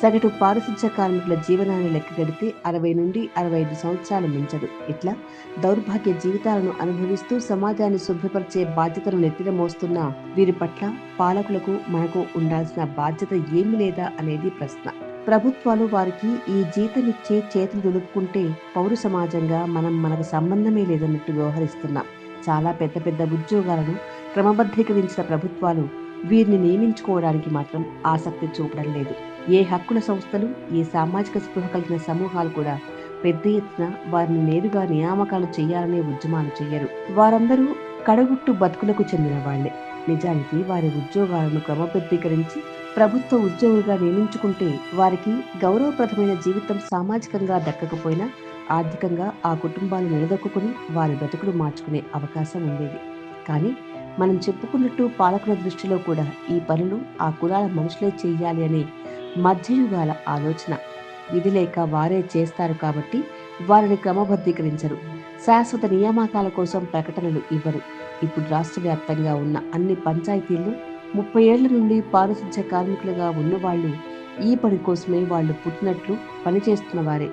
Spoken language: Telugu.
సగటు పారిశుధ్య కార్మికుల జీవనాన్ని లెక్కగడితే అరవై నుండి అరవై ఐదు సంవత్సరాలు మించదు. ఇట్లా దౌర్భాగ్య జీవితాలను అనుభవిస్తూ సమాజాన్ని శుభ్రపరిచే బాధ్యతను నెత్తిన మోస్తున్న వీరి పట్ల పాలకులకు మనకు ఉండాల్సిన బాధ్యత ఏమి లేదా అనేది ప్రశ్న. ప్రభుత్వాలు వారికి ఈ జీతమిచ్చే చేతులు దులుపుకుంటే పౌర సమాజంగా మనం మనకు సంబంధమే లేదన్నట్టు వ్యవహరిస్తున్నాం. చాలా పెద్ద పెద్ద ఉద్యోగాలను క్రమబద్ధీకరించిన ప్రభుత్వాలు వీరిని నియమించుకోవడానికి మాత్రం ఆసక్తి చూపడం లేదు. ఏ హక్కుల సంస్థలు ఏ సామాజిక స్పృహ కలిగిన సమూహాలు కూడా పెద్ద ఎత్తున వారిని నేరుగా నియామకాలు చేయాలనే ఉద్యమాలు చేయరు. వారందరూ కడగుట్టు బతుకులకు చెందిన వాళ్ళే నిజానికి వారి ఉద్యోగాలను క్రమబద్ధీకరించి ప్రభుత్వ ఉద్యోగులుగా నియమించుకుంటే వారికి గౌరవప్రదమైన జీవితం సామాజికంగా దక్కకపోయినా ఆర్థికంగా ఆ కుటుంబాలు నిలదొక్కుని వారి బ్రతుకులు మార్చుకునే అవకాశం ఉండేది. కానీ మనం చెప్పుకున్నట్టు పాలకుల దృష్టిలో కూడా ఈ పనులు ఆ కులాల మనుషులే చేయాలి అనే మధ్యయుగాల ఆలోచన. విధి లేక వారే చేస్తారు కాబట్టి వారిని క్రమబద్ధీకరించరు. శాశ్వత నియామకాల కోసం ప్రకటనలు ఇవ్వరు. ఇప్పుడు రాష్ట్ర వ్యాప్తంగా ఉన్న అన్ని పంచాయతీలు ముప్పై ఏళ్ళ నుండి పారిశుధ్య కార్మికులుగా ఉన్నవాళ్ళు ఈ పని కోసమే వాళ్ళు పుట్టినట్లు పనిచేస్తున్న వారే.